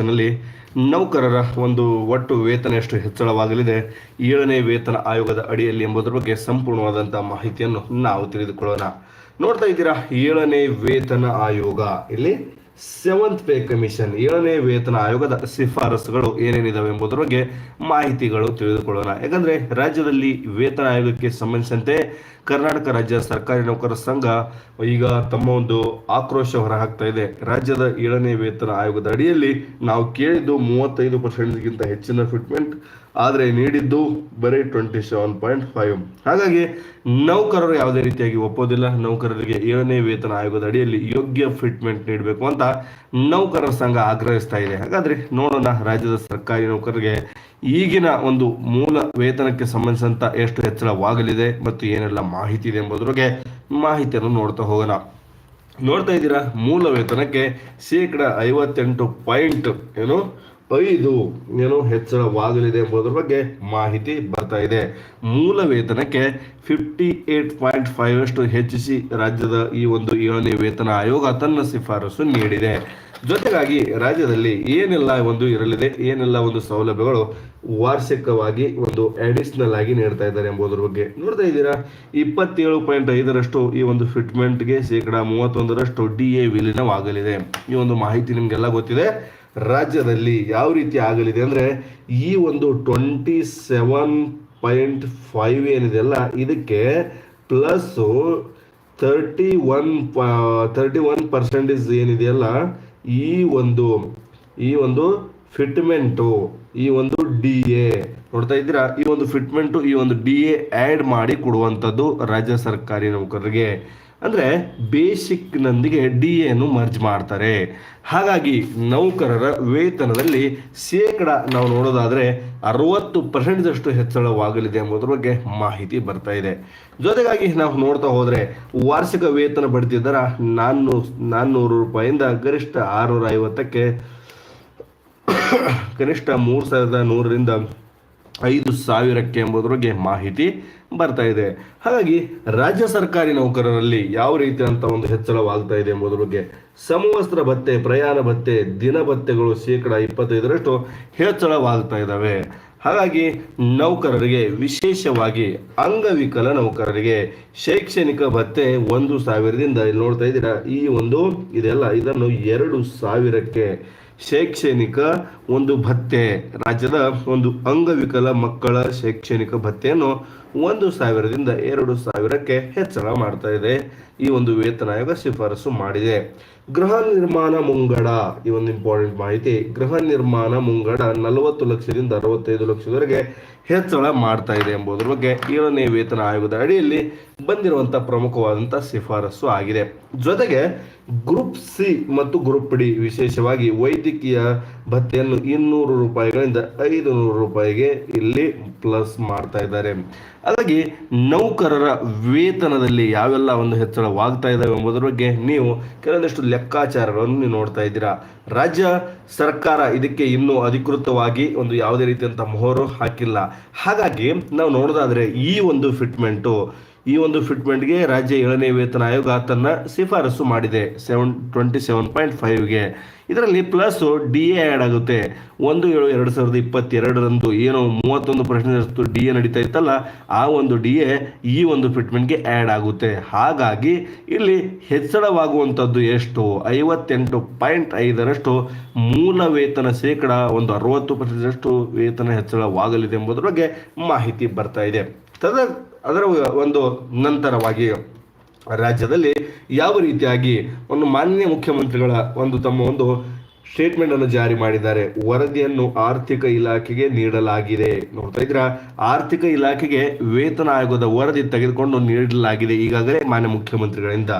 ನಲ್ಲಿ ನೌಕರರ ಒಂದು ಒಟ್ಟು ವೇತನ ಎಷ್ಟು ಹೆಚ್ಚಳವಾಗಲಿದೆ? ಏಳನೇ ವೇತನ ಆಯೋಗದ ಅಡಿಯಲ್ಲಿ ಎಂಬುದರ ಬಗ್ಗೆ ಸಂಪೂರ್ಣವಾದಂತಹ ಮಾಹಿತಿಯನ್ನು ನಾವು ತಿಳಿದುಕೊಳ್ಳೋಣ. ನೋಡ್ತಾ ಇದ್ದೀರಾ, ಏಳನೇ ವೇತನ ಆಯೋಗ. ಇಲ್ಲಿ ಸೆವೆಂತ್ ಪೇ ಕಮಿಷನ್ ಏಳನೇ ವೇತನ ಆಯೋಗದ ಶಿಫಾರಸುಗಳು ಏನೇನಿದಾವೆ ಎಂಬುದರ ಬಗ್ಗೆ ಮಾಹಿತಿಗಳು ತಿಳಿದುಕೊಳ್ಳೋಣ. ಯಾಕಂದ್ರೆ ರಾಜ್ಯದಲ್ಲಿ ವೇತನ ಆಯೋಗಕ್ಕೆ ಸಂಬಂಧಿಸಿದಂತೆ ಕರ್ನಾಟಕ ರಾಜ್ಯ ಸರ್ಕಾರಿ ನೌಕರರ ಸಂಘ ಈಗ ತಮ್ಮ ಒಂದು ಆಕ್ರೋಶ ಹೊರಹಾಕ್ತಾ ಇದೆ. ರಾಜ್ಯದ ಏಳನೇ ವೇತನ ಆಯೋಗದ ಅಡಿಯಲ್ಲಿ ನಾವು ಕೇಳಿದ್ದು ಮೂವತ್ತೈದು ಪರ್ಸೆಂಟ್ಗಿಂತ ಹೆಚ್ಚಿನ ಫಿಟ್ಮೆಂಟ್ ಆದರೆ ನೀಡಿದ್ದು ಬರೀ ಟ್ವೆಂಟಿ ಸೆವೆನ್ ಪಾಯಿಂಟ್ ಫೈವ್ ಹಾಗಾಗಿ ನೌಕರರು ಯಾವುದೇ ರೀತಿಯಾಗಿ ಒಪ್ಪೋದಿಲ್ಲ. ನೌಕರರಿಗೆ ಏಳನೇ ವೇತನ ಆಯೋಗದ ಅಡಿಯಲ್ಲಿ ಯೋಗ್ಯ ಫಿಟ್ಮೆಂಟ್ ನೀಡಬೇಕು ಅಂತ ನೌಕರರ ಸಂಘ ಆಗ್ರಹಿಸ್ತಾ ಇದೆ. ಹಾಗಾದರೆ ನೋಡೋಣ ರಾಜ್ಯದ ಸರ್ಕಾರಿ ನೌಕರರಿಗೆ ಈಗಿನ ಒಂದು ಮೂಲ ವೇತನಕ್ಕೆ ಸಂಬಂಧಿಸಿದಂಥ ಎಷ್ಟು ಹೆಚ್ಚಳವಾಗಲಿದೆ ಮತ್ತು ಏನೆಲ್ಲ ಮಾಹಿತಿ ಇದೆ ಎಂಬುದರ ಮಾಹಿತಿಯನ್ನು ನೋಡ್ತಾ ಹೋಗೋಣ. ನೋಡ್ತಾ ಇದ್ದೀರಾ? ಮೂಲ ವೇತನಕ್ಕೆ ಶೇಕಡ ಐವತ್ತೆಂಟು ಪಾಯಿಂಟ್ ಏನು? ಐದು ಏನು ಹೆಚ್ಚಳವಾಗಲಿದೆ ಎಂಬುದರ ಬಗ್ಗೆ ಮಾಹಿತಿ ಬರ್ತಾ ಇದೆ. ಮೂಲ ವೇತನಕ್ಕೆ ಫಿಫ್ಟಿ ಏಟ್ ಪಾಯಿಂಟ್ ಫೈವ್ ಅಷ್ಟು ಹೆಚ್ಚಿಸಿ ರಾಜ್ಯದ ಈ ಒಂದು ಏಳನೇ ವೇತನ ಆಯೋಗ ತನ್ನ ಶಿಫಾರಸು ನೀಡಿದೆ. ಜೊತೆಗಾಗಿ ರಾಜ್ಯದಲ್ಲಿ ಏನೆಲ್ಲ ಒಂದು ಇರಲಿದೆ, ಏನೆಲ್ಲ ಒಂದು ಸೌಲಭ್ಯಗಳು ವಾರ್ಷಿಕವಾಗಿ ಒಂದು ಅಡಿಷನಲ್ ಆಗಿ ನೀಡ್ತಾ ಇದ್ದಾರೆ ಎಂಬುದರ ಬಗ್ಗೆ ನೋಡ್ತಾ ಇದ್ದೀರಾ? ಇಪ್ಪತ್ತೇಳು ಪಾಯಿಂಟ್ ಐದರಷ್ಟು ಈ ಒಂದು ಫಿಟ್ಮೆಂಟ್ಗೆ ಶೇಕಡಾ ಮೂವತ್ತೊಂದರಷ್ಟು ಡಿ ಎ ವಿಲೀನವಾಗಲಿದೆ. ಈ ಒಂದು ಮಾಹಿತಿ ನಿಮಗೆಲ್ಲ ಗೊತ್ತಿದೆ. ರಾಜ್ಯದಲ್ಲಿ ಯಾವ ರೀತಿ ಆಗಲಿದೆ ಅಂದರೆ ಈ ಒಂದು ಟ್ವೆಂಟಿ ಸೆವೆನ್ ಪಾಯಿಂಟ್ ಫೈವ್ ಏನಿದೆಯಲ್ಲ ಇದಕ್ಕೆ plus thirty one thirty one percentage ಏನಿದೆಯಲ್ಲ ಈ ಒಂದು ಈ ಒಂದು ಫಿಟ್ಮೆಂಟು ಈ ಒಂದು ಡಿ ಎ ನೋಡ್ತಾ ಇದ್ದೀರಾ? ಈ ಒಂದು ಫಿಟ್ಮೆಂಟು ಈ ಒಂದು ಡಿ ಎ ಆ್ಯಡ್ ಮಾಡಿ ಕೊಡುವಂಥದ್ದು ರಾಜ್ಯ ಸರ್ಕಾರಿ ನೌಕರರಿಗೆ. ಅಂದರೆ ಬೇಸಿಕ್ನೊಂದಿಗೆ ಡಿ ಎನ್ನು ಮರ್ಜ್ ಮಾಡ್ತಾರೆ. ಹಾಗಾಗಿ ನೌಕರರ ವೇತನದಲ್ಲಿ ಶೇಕಡ ನಾವು ನೋಡೋದಾದರೆ ಅರವತ್ತು ಪರ್ಸೆಂಟ್ದಷ್ಟು ಹೆಚ್ಚಳವಾಗಲಿದೆ ಎಂಬುದರ ಬಗ್ಗೆ ಮಾಹಿತಿ ಬರ್ತಾ ಇದೆ. ಜೊತೆಗಾಗಿ ನಾವು ನೋಡ್ತಾ ಹೋದರೆ ವಾರ್ಷಿಕ ವೇತನ ಬಡ್ತಿದ್ದರ ನಾನ್ನೂ, ನಾನ್ನೂರು ರೂಪಾಯಿಂದ ಗರಿಷ್ಠ ಆರುನೂರ ಐವತ್ತಕ್ಕೆ ಕನಿಷ್ಠ ಮೂರು ಸಾವಿರದ ನೂರರಿಂದ ಐದು ಸಾವಿರಕ್ಕೆ ಎಂಬುದರ ಮಾಹಿತಿ ಬರ್ತಾ ಇದೆ. ಹಾಗಾಗಿ ರಾಜ್ಯ ಸರ್ಕಾರಿ ನೌಕರರಲ್ಲಿ ಯಾವ ರೀತಿಯಂತ ಒಂದು ಹೆಚ್ಚಳವಾಗ್ತಾ ಇದೆ ಎಂಬುದರ ಬಗ್ಗೆ ಸಮವಸ್ತ್ರ ಭತ್ತೆ, ಪ್ರಯಾಣ ಭತ್ತೆ, ದಿನ ಭತ್ಯೆಗಳು ಶೇಕಡ ಇಪ್ಪತ್ತೈದರಷ್ಟು ಹೆಚ್ಚಳವಾಗ್ತಾ ಇದ್ದಾವೆ. ಹಾಗಾಗಿ ನೌಕರರಿಗೆ, ವಿಶೇಷವಾಗಿ ಅಂಗವಿಕಲ ನೌಕರರಿಗೆ ಶೈಕ್ಷಣಿಕ ಭತ್ತೆ ಒಂದು ಸಾವಿರದಿಂದ, ಇಲ್ಲಿ ನೋಡ್ತಾ ಇದ್ದೀರಾ, ಈ ಒಂದು ಇದೆಲ್ಲ, ಇದನ್ನು ಎರಡು ಸಾವಿರಕ್ಕೆ ಶೈಕ್ಷಣಿಕ ಒಂದು ಭತ್ಯೆ ರಾಜ್ಯದ ಒಂದು ಅಂಗವಿಕಲ ಮಕ್ಕಳ ಶೈಕ್ಷಣಿಕ ಭತ್ಯೆಯನ್ನು ಒಂದು ಸಾವಿರದಿಂದ ಎರಡು ಸಾವಿರಕ್ಕೆ ಹೆಚ್ಚಳ ಮಾಡ್ತಾ ಇದೆ. ಈ ಒಂದು ವೇತನ ಆಯೋಗ ಶಿಫಾರಸು ಮಾಡಿದೆ. ಗೃಹ ನಿರ್ಮಾಣ ಮುಂಗಡ, ಈ ಒಂದು ಇಂಪಾರ್ಟೆಂಟ್ ಮಾಹಿತಿ. ಗೃಹ ನಿರ್ಮಾಣ ಮುಂಗಡ ನಲವತ್ತು ಲಕ್ಷದಿಂದ ಅರವತ್ತೈದು ಲಕ್ಷದವರೆಗೆ ಹೆಚ್ಚಳ ಮಾಡ್ತಾ ಇದೆ ಎಂಬುದರ ಬಗ್ಗೆ ಏಳನೇ ವೇತನ ಆಯೋಗದ ಅಡಿಯಲ್ಲಿ ಬಂದಿರುವಂತಹ ಪ್ರಮುಖವಾದಂತಹ ಶಿಫಾರಸು ಆಗಿದೆ. ಜೊತೆಗೆ ಗ್ರೂಪ್ ಸಿ ಮತ್ತು ಗ್ರೂಪ್ ಡಿ ವಿಶೇಷವಾಗಿ ವೈದ್ಯಕೀಯ ಭತ್ಯೆಯನ್ನು ಇನ್ನೂರು ರೂಪಾಯಿಗಳಿಂದ ಐದು ನೂರು ರೂಪಾಯಿಗೆ ಇಲ್ಲಿ ಪ್ಲಸ್ ಮಾಡ್ತಾ ಇದ್ದಾರೆ. ಹಾಗಾಗಿ ನೌಕರರ ವೇತನದಲ್ಲಿ ಯಾವೆಲ್ಲ ಒಂದು ಹೆಚ್ಚಳವಾಗ್ತಾ ಇದ್ದಾವೆ ಎಂಬುದರ ಬಗ್ಗೆ ನೀವು ಕೆಲವೊಂದಿಷ್ಟು ಲೆಕ್ಕಾಚಾರಗಳನ್ನು ನೀವು ನೋಡ್ತಾ ಇದ್ದೀರಾ. ರಾಜ್ಯ ಸರ್ಕಾರ ಇದಕ್ಕೆ ಇನ್ನೂ ಅಧಿಕೃತವಾಗಿ ಒಂದು ಯಾವುದೇ ರೀತಿಯಂಥ ಮೊಹರು ಹಾಕಿಲ್ಲ. ಹಾಗಾಗಿ ನಾವು ನೋಡೋದಾದರೆ ಈ ಒಂದು ಫಿಟ್ಮೆಂಟು ಈ ಒಂದು ಫಿಟ್ಮೆಂಟ್ಗೆ ರಾಜ್ಯ ಏಳನೇ ವೇತನ ಆಯೋಗ ತನ್ನ ಶಿಫಾರಸು ಮಾಡಿದೆ ಸೆವೆನ್ ಟ್ವೆಂಟಿ ಸೆವೆನ್ ಪಾಯಿಂಟ್ ಫೈವ್ಗೆ ಇದರಲ್ಲಿ ಪ್ಲಸ್ ಡಿ ಎ ಆ್ಯಡ್ ಆಗುತ್ತೆ. ಒಂದು ಏಳು ಎರಡು ಸಾವಿರದ ಇಪ್ಪತ್ತೆರಡರಂದು ಏನು ಮೂವತ್ತೊಂದು ಪರ್ಸೆಂಟ್ ಡಿ ಎ ನಡೀತಾ ಇತ್ತಲ್ಲ, ಆ ಒಂದು ಡಿ ಎ ಈ ಒಂದು ಫಿಟ್ಮೆಂಟ್ಗೆ ಆ್ಯಡ್ ಆಗುತ್ತೆ. ಹಾಗಾಗಿ ಇಲ್ಲಿ ಹೆಚ್ಚಳವಾಗುವಂಥದ್ದು ಎಷ್ಟು? ಐವತ್ತೆಂಟು ಪಾಯಿಂಟ್ ಐದರಷ್ಟು ಮೂಲ ವೇತನ ಶೇಕಡ ಒಂದು ಅರವತ್ತು ಪರ್ಸೆಂಟಷ್ಟು ವೇತನ ಹೆಚ್ಚಳವಾಗಲಿದೆ ಎಂಬುದರ ಬಗ್ಗೆ ಮಾಹಿತಿ ಬರ್ತಾ ಇದೆ. ತದ ಅದರ ಒಂದು ನಂತರವಾಗಿ ರಾಜ್ಯದಲ್ಲಿ ಯಾವ ರೀತಿಯಾಗಿ ಒಂದು ಮಾನ್ಯ ಮುಖ್ಯಮಂತ್ರಿಗಳ ಒಂದು ತಮ್ಮ ಒಂದು ಸ್ಟೇಟ್ಮೆಂಟ್ ಅನ್ನು ಜಾರಿ ಮಾಡಿದ್ದಾರೆ. ವರದಿಯನ್ನು ಆರ್ಥಿಕ ಇಲಾಖೆಗೆ ನೀಡಲಾಗಿದೆ. ನೋಡ್ತಾ ಇದ್ರ ಆರ್ಥಿಕ ಇಲಾಖೆಗೆ ವೇತನ ಆಯೋಗದ ವರದಿ ತೆಗೆದುಕೊಂಡು ನೀಡಲಾಗಿದೆ ಈಗಾಗಲೇ ಮಾನ್ಯ ಮುಖ್ಯಮಂತ್ರಿಗಳಿಂದ.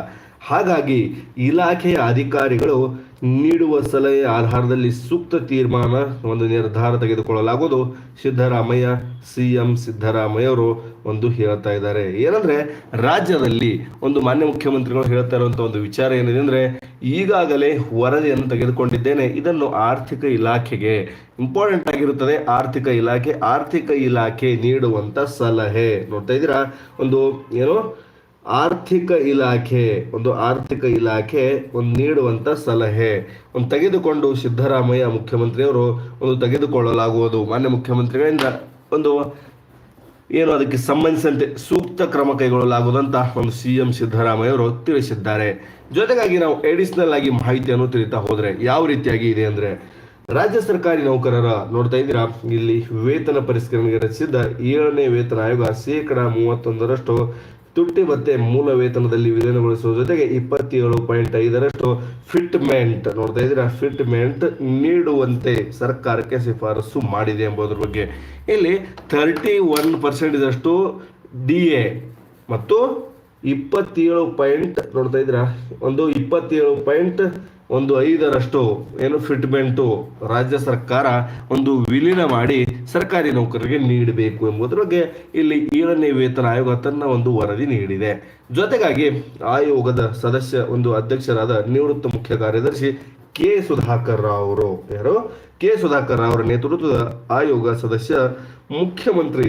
ಹಾಗಾಗಿ ಇಲಾಖೆಯ ಅಧಿಕಾರಿಗಳು ನೀಡುವ ಸಲಹೆ ಆಧಾರದಲ್ಲಿ ಸೂಕ್ತ ತೀರ್ಮಾನ ಒಂದು ನಿರ್ಧಾರ ತೆಗೆದುಕೊಳ್ಳಲಾಗುವುದು. ಸಿದ್ದರಾಮಯ್ಯ ಸಿ ಎಂ ಸಿದ್ದರಾಮಯ್ಯ ಅವರು ಒಂದು ಹೇಳ್ತಾ ಇದ್ದಾರೆ. ಏನಂದ್ರೆ, ರಾಜ್ಯದಲ್ಲಿ ಒಂದು ಮಾನ್ಯ ಮುಖ್ಯಮಂತ್ರಿಗಳು ಹೇಳ್ತಾ ಇರುವಂತ ಒಂದು ವಿಚಾರ ಏನಿದೆ ಅಂದ್ರೆ, ಈಗಾಗಲೇ ವರದಿಯನ್ನು ತೆಗೆದುಕೊಂಡಿದ್ದೇನೆ. ಇದನ್ನು ಆರ್ಥಿಕ ಇಲಾಖೆಗೆ ಇಂಪಾರ್ಟೆಂಟ್ ಆಗಿರುತ್ತದೆ. ಆರ್ಥಿಕ ಇಲಾಖೆ ಆರ್ಥಿಕ ಇಲಾಖೆ ನೀಡುವಂತ ಸಲಹೆ. ನೋಡ್ತಾ ಇದ್ದೀರಾ? ಒಂದು ಏನು ಆರ್ಥಿಕ ಇಲಾಖೆ, ಒಂದು ಆರ್ಥಿಕ ಇಲಾಖೆ ಒಂದು ನೀಡುವಂತ ಸಲಹೆ. ಒಂದು ತೆಗೆದುಕೊಂಡು ಸಿದ್ದರಾಮಯ್ಯ ಮುಖ್ಯಮಂತ್ರಿಯವರು ಒಂದು ತೆಗೆದುಕೊಳ್ಳಲಾಗುವುದು. ಮಾನ್ಯ ಮುಖ್ಯಮಂತ್ರಿಗಳಿಂದ ಒಂದು ಏನು ಅದಕ್ಕೆ ಸಂಬಂಧಿಸಿದಂತೆ ಸೂಕ್ತ ಕ್ರಮ ಕೈಗೊಳ್ಳಲಾಗುವುದಂತ ಒಂದು ಸಿ ಎಂ ಸಿದ್ದರಾಮಯ್ಯ ಅವರು ತಿಳಿಸಿದ್ದಾರೆ. ಜೊತೆಗಾಗಿ ನಾವು ಎಡಿಷನಲ್ ಆಗಿ ಮಾಹಿತಿಯನ್ನು ತಿಳಿತಾ ಹೋದರೆ ಯಾವ ರೀತಿಯಾಗಿ ಇದೆ ಅಂದ್ರೆ, ರಾಜ್ಯ ಸರ್ಕಾರಿ ನೌಕರರ ನೋಡ್ತಾ ಇದ್ದೀರಾ? ಇಲ್ಲಿ ವೇತನ ಪರಿಷ್ಕರಣೆಗೆ ರಚಿಸಿದ್ದ ಏಳನೇ ವೇತನ ಆಯೋಗ ಶೇಕಡಾ ಮೂವತ್ತೊಂದರಷ್ಟು ತುಟ್ಟಿ ಮತ್ತೆ ಮೂಲ ವೇತನದಲ್ಲಿ ವಿಲೀನಗೊಳಿಸುವ ಜೊತೆಗೆ ಇಪ್ಪತ್ತೇಳು ಪಾಯಿಂಟ್ ಐದರಷ್ಟು ಫಿಟ್ಮೆಂಟ್ ನೋಡ್ತಾ ಇದ್ದೀರಾ, ಫಿಟ್ಮೆಂಟ್ ನೀಡುವಂತೆ ಸರ್ಕಾರಕ್ಕೆ ಶಿಫಾರಸು ಮಾಡಿದೆ ಎಂಬುದರ ಬಗ್ಗೆ. ಇಲ್ಲಿ ಥರ್ಟಿ ಒನ್ ಪರ್ಸೆಂಟ್ ಇದಷ್ಟು ಡಿ ಎ ಮತ್ತು ಇಪ್ಪತ್ತೇಳು ಪಾಯಿಂಟ್ ನೋಡ್ತಾ ಇದ್ರ ಒಂದು ಇಪ್ಪತ್ತೇಳು ಪಾಯಿಂಟ್ ಒಂದು ಐದರಷ್ಟು ಏನು ಫಿಟ್ಮೆಂಟು ರಾಜ್ಯ ಸರ್ಕಾರ ಒಂದು ವಿಲೀನ ಮಾಡಿ ಸರ್ಕಾರಿ ನೌಕರರಿಗೆ ನೀಡಬೇಕು ಎಂಬುದರ ಬಗ್ಗೆ ಇಲ್ಲಿ ಏಳನೇ ವೇತನ ಆಯೋಗ ತನ್ನ ಒಂದು ವರದಿ ನೀಡಿದೆ. ಜೊತೆಗಾಗಿ ಆಯೋಗದ ಸದಸ್ಯ, ಒಂದು ಅಧ್ಯಕ್ಷರಾದ ನಿವೃತ್ತ ಮುಖ್ಯ ಕಾರ್ಯದರ್ಶಿ ಕೆ ಸುಧಾಕರ್ ರಾವ್ ಅವರು ಯಾರು? ಕೆ ಸುಧಾಕರ್ ರಾವ್ ಅವರ ನೇತೃತ್ವದ ಆಯೋಗ ಸದಸ್ಯ ಮುಖ್ಯಮಂತ್ರಿ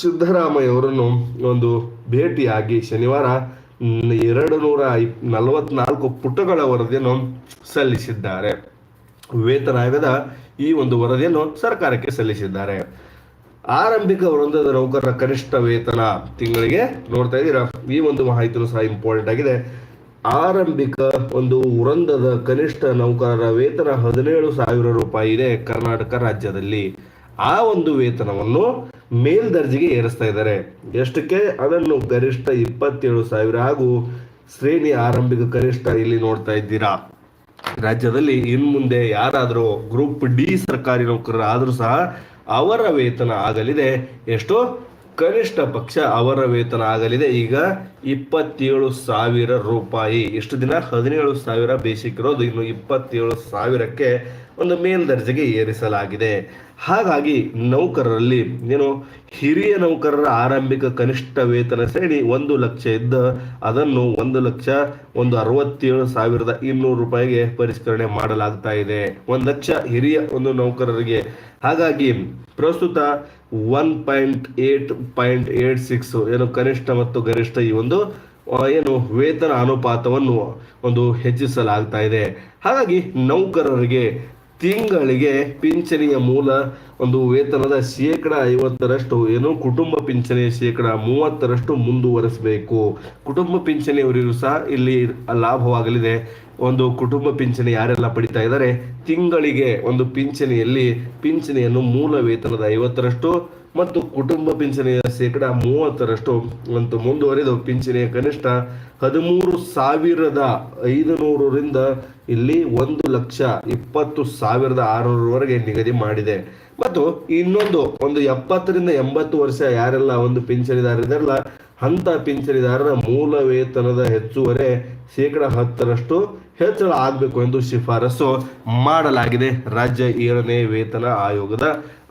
ಸಿದ್ದರಾಮಯ್ಯ ಅವರನ್ನು ಒಂದು ಭೇಟಿಯಾಗಿ ಶನಿವಾರ ಎರಡು ನೂರ ಇಪ್ ನಲವತ್ನಾಲ್ಕು ಪುಟಗಳ ವರದಿಯನ್ನು ಸಲ್ಲಿಸಿದ್ದಾರೆ. ವೇತನ ಆಯೋಗದ ಈ ಒಂದು ವರದಿಯನ್ನು ಸರ್ಕಾರಕ್ಕೆ ಸಲ್ಲಿಸಿದ್ದಾರೆ. ಆರಂಭಿಕ ವೃಂದದ ನೌಕರರ ಕನಿಷ್ಠ ವೇತನ ತಿಂಗಳಿಗೆ ನೋಡ್ತಾ ಇದ್ದೀರಾ, ಈ ಒಂದು ಮಾಹಿತಿನೂ ಸಹ ಇಂಪಾರ್ಟೆಂಟ್ ಆಗಿದೆ. ಆರಂಭಿಕ ಒಂದು ವೃಂದದ ಕನಿಷ್ಠ ನೌಕರರ ವೇತನ ಹದಿನೇಳು ಸಾವಿರ ರೂಪಾಯಿ ಇದೆ ಕರ್ನಾಟಕ ರಾಜ್ಯದಲ್ಲಿ. ಆ ಒಂದು ವೇತನವನ್ನು ಮೇಲ್ದರ್ಜೆಗೆ ಏರಿಸ್ತಾ ಇದ್ದಾರೆ. ಎಷ್ಟಕ್ಕೆ? ಅದನ್ನು ಗರಿಷ್ಠ ಇಪ್ಪತ್ತೇಳು ಸಾವಿರ ಹಾಗೂ ಶ್ರೇಣಿ ಆರಂಭಿಕ ಕನಿಷ್ಠ ಇಲ್ಲಿ ನೋಡ್ತಾ ಇದ್ದೀರಾ. ರಾಜ್ಯದಲ್ಲಿ ಇನ್ ಮುಂದೆ ಯಾರಾದರೂ ಗ್ರೂಪ್ ಡಿ ಸರ್ಕಾರಿ ನೌಕರರು ಆದರೂ ಸಹ ಅವರ ವೇತನ ಆಗಲಿದೆ. ಎಷ್ಟು? ಕನಿಷ್ಠ ಪಕ್ಷ ಅವರ ವೇತನ ಆಗಲಿದೆ. ಈಗ ಇಪ್ಪತ್ತೇಳು ಸಾವಿರ ರೂಪಾಯಿ. ಇಷ್ಟು ದಿನ ಹದಿನೇಳು ಸಾವಿರ ಬೇಸಿಕ್ ಇರೋದು. ಇನ್ನು ಇಪ್ಪತ್ತೇಳು ಸಾವಿರಕ್ಕೆ ಒಂದು ಮೇಲ್ದರ್ಜೆಗೆ ಏರಿಸಲಾಗಿದೆ. ಹಾಗಾಗಿ ನೌಕರರಲ್ಲಿ ಏನು ಹಿರಿಯ ನೌಕರರ ಆರಂಭಿಕ ಕನಿಷ್ಠ ವೇತನ ಶ್ರೇಣಿ ಒಂದು ಲಕ್ಷ ಇದ್ದ ಅದನ್ನು ಒಂದು ಲಕ್ಷ ಒಂದು ಅರವತ್ತೇಳು ಸಾವಿರದ ಇನ್ನೂರು ರೂಪಾಯಿಗೆ ಪರಿಷ್ಕರಣೆ ಮಾಡಲಾಗ್ತಾ ಇದೆ. ಒಂದು ಲಕ್ಷ ಹಿರಿಯ ಒಂದು ನೌಕರರಿಗೆ. ಹಾಗಾಗಿ ಪ್ರಸ್ತುತ one point eight point eight six ಏನು ಕನಿಷ್ಠ ಮತ್ತು ಗರಿಷ್ಠ ಈ ಒಂದು ಏನು ವೇತನ ಅನುಪಾತವನ್ನು ಒಂದು ಹೆಚ್ಚಿಸಲಾಗ್ತಾ ಇದೆ. ಹಾಗಾಗಿ ನೌಕರರಿಗೆ ತಿಂಗಳಿಗೆ ಪಿಂಚಣಿಯ ಮೂಲ ಒಂದು ವೇತನದ ಶೇಕಡ ಐವತ್ತರಷ್ಟು, ಏನು ಕುಟುಂಬ ಪಿಂಚಣಿಯ ಶೇಕಡ ಮೂವತ್ತರಷ್ಟು ಮುಂದುವರೆಸಬೇಕು. ಕುಟುಂಬ ಪಿಂಚಣಿಯವರಿಗೂ ಸಹ ಇಲ್ಲಿ ಲಾಭವಾಗಲಿದೆ. ಒಂದು ಕುಟುಂಬ ಪಿಂಚಣಿ ಯಾರೆಲ್ಲ ಪಡಿತಾ ಇದ್ದಾರೆ, ತಿಂಗಳಿಗೆ ಒಂದು ಪಿಂಚಣಿಯಲ್ಲಿ ಪಿಂಚಣಿಯನ್ನು ಮೂಲ ವೇತನದ ಐವತ್ತರಷ್ಟು ಮತ್ತು ಕುಟುಂಬ ಪಿಂಚಣಿಯ ಶೇಕಡ ಮೂವತ್ತರಷ್ಟು ಮತ್ತು ಮುಂದುವರಿದು ಪಿಂಚಣಿಯ ಕನಿಷ್ಠ ಹದಿಮೂರು ಸಾವಿರದ ಐದುನೂರರಿಂದ ಇಲ್ಲಿ ಒಂದು ಲಕ್ಷ ಇಪ್ಪತ್ತು ಸಾವಿರದ ಆರುನೂರವರೆಗೆ ನಿಗದಿ ಮಾಡಿದೆ. ಮತ್ತು ಇನ್ನೊಂದು, ಒಂದು ಎಪ್ಪತ್ತರಿಂದ ಎಂಬತ್ತು ವರ್ಷ ಯಾರೆಲ್ಲ ಒಂದು ಪಿಂಚಣಿದಾರರಿದಾರಲ್ಲ ಅಂತ ಪಿಂಚಣಿದಾರರ ಮೂಲ ವೇತನದ ಹೆಚ್ಚುವರೆ ಶೇಕಡ ಹತ್ತರಷ್ಟು ಹೆಚ್ಚಳ ಆಗಬೇಕು ಎಂದು ಶಿಫಾರಸು ಮಾಡಲಾಗಿದೆ. ರಾಜ್ಯ ಏಳನೇ ವೇತನ ಆಯೋಗದ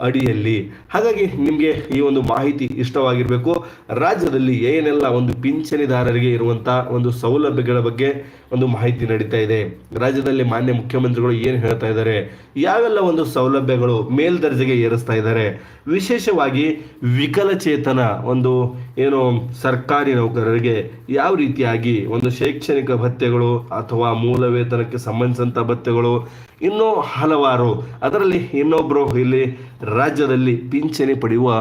ಅಡಿಯಲ್ಲಿ. ಹಾಗಾಗಿ ನಿಮಗೆ ಈ ಒಂದು ಮಾಹಿತಿ ಇಷ್ಟವಾಗಿರಬೇಕು. ರಾಜ್ಯದಲ್ಲಿ ಏನೆಲ್ಲ ಒಂದು ಪಿಂಚಣಿದಾರರಿಗೆ ಇರುವಂತ ಒಂದು ಸೌಲಭ್ಯಗಳ ಬಗ್ಗೆ ಒಂದು ಮಾಹಿತಿ ನಡೀತಾ ಇದೆ. ರಾಜ್ಯದಲ್ಲಿ ಮಾನ್ಯ ಮುಖ್ಯಮಂತ್ರಿಗಳು ಏನು ಹೇಳ್ತಾ ಇದ್ದಾರೆ? ಯಾವೆಲ್ಲ ಒಂದು ಸೌಲಭ್ಯಗಳು ಮೇಲ್ದರ್ಜೆಗೆ ಏರಿಸ್ತಾ ಇದ್ದಾರೆ? ವಿಶೇಷವಾಗಿ ವಿಕಲಚೇತನ ಒಂದು ಏನು ಸರ್ಕಾರಿ ನೌಕರರಿಗೆ ಯಾವ ರೀತಿಯಾಗಿ ಒಂದು ಶೈಕ್ಷಣಿಕ ಭತ್ಯೆಗಳು ಅಥವಾ ಮೂಲ ವೇತನಕ್ಕೆ ಸಂಬಂಧಿಸಿದಂಥ ಭತ್ಯೆಗಳು ಇನ್ನೂ ಹಲವಾರು. ಅದರಲ್ಲಿ ಇನ್ನೊಬ್ಬರು ಇಲ್ಲಿ ರಾಜ್ಯದಲ್ಲಿ ಪಿಂಚಣಿ ಪಡೆಯುವ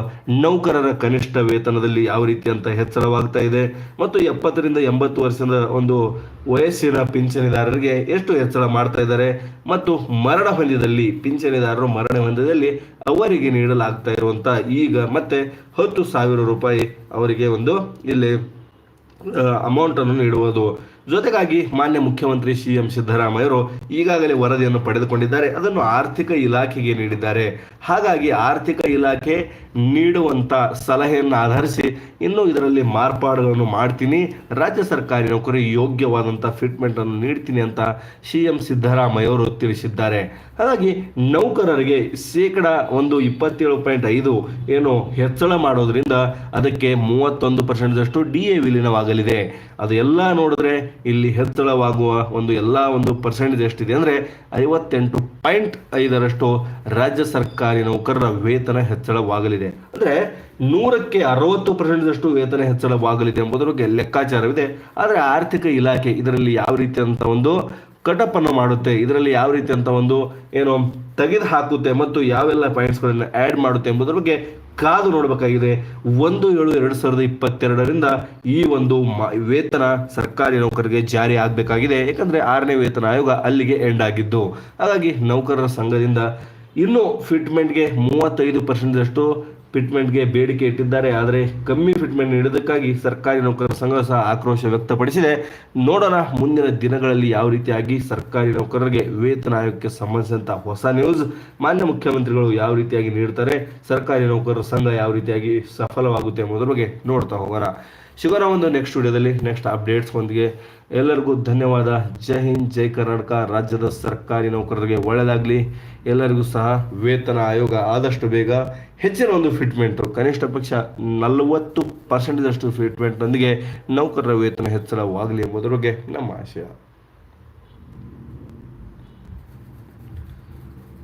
ನೌಕರರ ಕನಿಷ್ಠ ವೇತನದಲ್ಲಿ ಯಾವ ರೀತಿ ಅಂತ ಹೆಚ್ಚಳವಾಗ್ತಾ ಇದೆ. ಮತ್ತು ಎಪ್ಪತ್ತರಿಂದ ಎಂಬತ್ತು ವರ್ಷದ ಒಂದು ವಯಸ್ಸಿನ ಪಿಂಚಣಿದಾರರಿಗೆ ಎಷ್ಟು ಹೆಚ್ಚಳ ಮಾಡ್ತಾ ಇದ್ದಾರೆ. ಮತ್ತು ಮರಣ ಹೊಂದಿದಲ್ಲಿ ಪಿಂಚಣಿದಾರರು ಮರಣ ಹೊಂದಿದಲ್ಲಿ ಅವರಿಗೆ ನೀಡಲಾಗ್ತಾ ಇರುವಂತ ಈಗ ಮತ್ತೆ ಹತ್ತು ಸಾವಿರ ರೂಪಾಯಿ ಅವರಿಗೆ ಒಂದು ಇಲ್ಲಿ ಅಮೌಂಟ್ ಅನ್ನು ನೀಡುವುದು. ಜೊತೆಗಾಗಿ ಮಾನ್ಯ ಮುಖ್ಯಮಂತ್ರಿ ಸಿ ಎಂ ಸಿದ್ದರಾಮಯ್ಯರು ಈಗಾಗಲೇ ವರದಿಯನ್ನು ಪಡೆದುಕೊಂಡಿದ್ದಾರೆ. ಅದನ್ನು ಆರ್ಥಿಕ ಇಲಾಖೆಗೆ ನೀಡಿದ್ದಾರೆ. ಹಾಗಾಗಿ ಆರ್ಥಿಕ ಇಲಾಖೆ ನೀಡುವಂತ ಸಲಹೆಯನ್ನು ಆಧರಿಸಿ ಇನ್ನು ಇದರಲ್ಲಿ ಮಾರ್ಪಾಡುಗಳನ್ನು ಮಾಡ್ತೀನಿ. ರಾಜ್ಯ ಸರ್ಕಾರಿ ನೌಕರಿ ಯೋಗ್ಯವಾದಂಥ ಫಿಟ್ಮೆಂಟ್ ಅನ್ನು ನೀಡ್ತೀನಿ ಅಂತ ಸಿ ಎಂ ಸಿದ್ದರಾಮಯ್ಯ ಅವರು ತಿಳಿಸಿದ್ದಾರೆ. ಹಾಗಾಗಿ ನೌಕರರಿಗೆ ಶೇಕಡ ಒಂದು ಇಪ್ಪತ್ತೇಳು ಪಾಯಿಂಟ್ ಐದು ಏನು ಹೆಚ್ಚಳ ಮಾಡೋದ್ರಿಂದ ಅದಕ್ಕೆ ಮೂವತ್ತೊಂದು ಪರ್ಸೆಂಟ್ದಷ್ಟು ಡಿ ಎ ವಿಲೀನವಾಗಲಿದೆ. ಅದು ಎಲ್ಲ ನೋಡಿದ್ರೆ ಇಲ್ಲಿ ಹೆಚ್ಚಳವಾಗುವ ಒಂದು ಎಲ್ಲ ಒಂದು ಪರ್ಸೆಂಟೇಜ್ ಎಷ್ಟಿದೆ ಅಂದರೆ ಐವತ್ತೆಂಟು ಪಾಯಿಂಟ್ ಐದರಷ್ಟು ರಾಜ್ಯ ಸರ್ಕಾರಿ ನೌಕರರ ವೇತನ ಹೆಚ್ಚಳವಾಗಲಿದೆ. ಅಂದರೆ ನೂರಕ್ಕೆ ಅರವತ್ತು ಪರ್ಸೆಂಟ್ದಷ್ಟು ವೇತನ ಹೆಚ್ಚಳವಾಗಲಿದೆ ಎಂಬುದರ ಬಗ್ಗೆ ಲೆಕ್ಕಾಚಾರವಿದೆ. ಆದರೆ ಆರ್ಥಿಕ ಇಲಾಖೆ ಇದರಲ್ಲಿ ಯಾವ ರೀತಿಯಾದಂಥ ಒಂದು ಕಟಪ್ ಮಾಡುತ್ತೆ. ಇದರಲ್ಲಿ ಯಾವ ರೀತಿ ಅಂತ ಒಂದು ಏನು ತೆಗೆದು ಹಾಕುತ್ತೆ ಮತ್ತು ಯಾವೆಲ್ಲ ಪಾಯಿಂಟ್ಸ್ಗಳನ್ನು ಆ್ಯಡ್ ಮಾಡುತ್ತೆ ಎಂಬುದರ ಬಗ್ಗೆ ಕಾದು ನೋಡಬೇಕಾಗಿದೆ. ಒಂದು ಏಳು ಎರಡು ಸಾವಿರದ ಇಪ್ಪತ್ತೆರಡರಿಂದ ಈ ಒಂದು ವೇತನ ಸರ್ಕಾರಿ ನೌಕರರಿಗೆ ಜಾರಿ ಆಗಬೇಕಾಗಿದೆ. ಯಾಕಂದರೆ ಆರನೇ ವೇತನ ಆಯೋಗ ಅಲ್ಲಿಗೆ ಎಂಡ್ ಆಗಿದ್ದು. ಹಾಗಾಗಿ ನೌಕರರ ಸಂಘದಿಂದ ಇನ್ನು ಫಿಟ್ಮೆಂಟ್ಗೆ ಮೂವತ್ತೈದು ಪರ್ಸೆಂಟ್ದಷ್ಟು ಫಿಟ್ಮೆಂಟ್ಗೆ ಬೇಡಿಕೆ ಇಟ್ಟಿದ್ದಾರೆ. ಆದರೆ ಕಮ್ಮಿ ಫಿಟ್ಮೆಂಟ್ ನೀಡೋದಕ್ಕಾಗಿ ಸರ್ಕಾರಿ ನೌಕರರ ಸಂಘ ಸಹ ಆಕ್ರೋಶ ವ್ಯಕ್ತಪಡಿಸಿದೆ. ನೋಡೋಣ ಮುಂದಿನ ದಿನಗಳಲ್ಲಿ ಯಾವ ರೀತಿಯಾಗಿ ಸರ್ಕಾರಿ ನೌಕರರಿಗೆ ವೇತನ ಆಯೋಗಕ್ಕೆ ಸಂಬಂಧಿಸಿದಂಥ ಹೊಸ ನ್ಯೂಸ್ ಮಾನ್ಯ ಮುಖ್ಯಮಂತ್ರಿಗಳು ಯಾವ ರೀತಿಯಾಗಿ ನೀಡ್ತಾರೆ, ಸರ್ಕಾರಿ ನೌಕರರ ಸಂಘ ಯಾವ ರೀತಿಯಾಗಿ ಸಫಲವಾಗುತ್ತೆ ಎಂಬುದರ ಬಗ್ಗೆ ನೋಡ್ತಾ ಹೋಗೋಣ. ಸಿಗೋಣ ಒಂದು ನೆಕ್ಸ್ಟ್ ವಿಡಿಯೋದಲ್ಲಿ ನೆಕ್ಸ್ಟ್ ಅಪ್ಡೇಟ್ಸ್ಗೊಂದಿಗೆ ಎಲ್ಲರಿಗೂ ಧನ್ಯವಾದ. ಜೈ ಹಿಂದ್, ಜೈ ಕರ್ನಾಟಕ. ರಾಜ್ಯದ ಸರ್ಕಾರಿ ನೌಕರರಿಗೆ ಒಳ್ಳೆಯದಾಗಲಿ ಎಲ್ಲರಿಗೂ ಸಹ ವೇತನ ಆಯೋಗ ಆದಷ್ಟು ಬೇಗ ಹೆಚ್ಚಿನ ಒಂದು ಫಿಟ್ಮೆಂಟು ಕನಿಷ್ಠ ಪಕ್ಷ ನಲವತ್ತು ಪರ್ಸೆಂಟೇಜಷ್ಟು ಫಿಟ್ಮೆಂಟ್ನೊಂದಿಗೆ ನೌಕರರ ವೇತನ ಹೆಚ್ಚಳವಾಗಲಿ ಎಂಬುದರ ಬಗ್ಗೆ ನಮ್ಮ ಆಶಯ.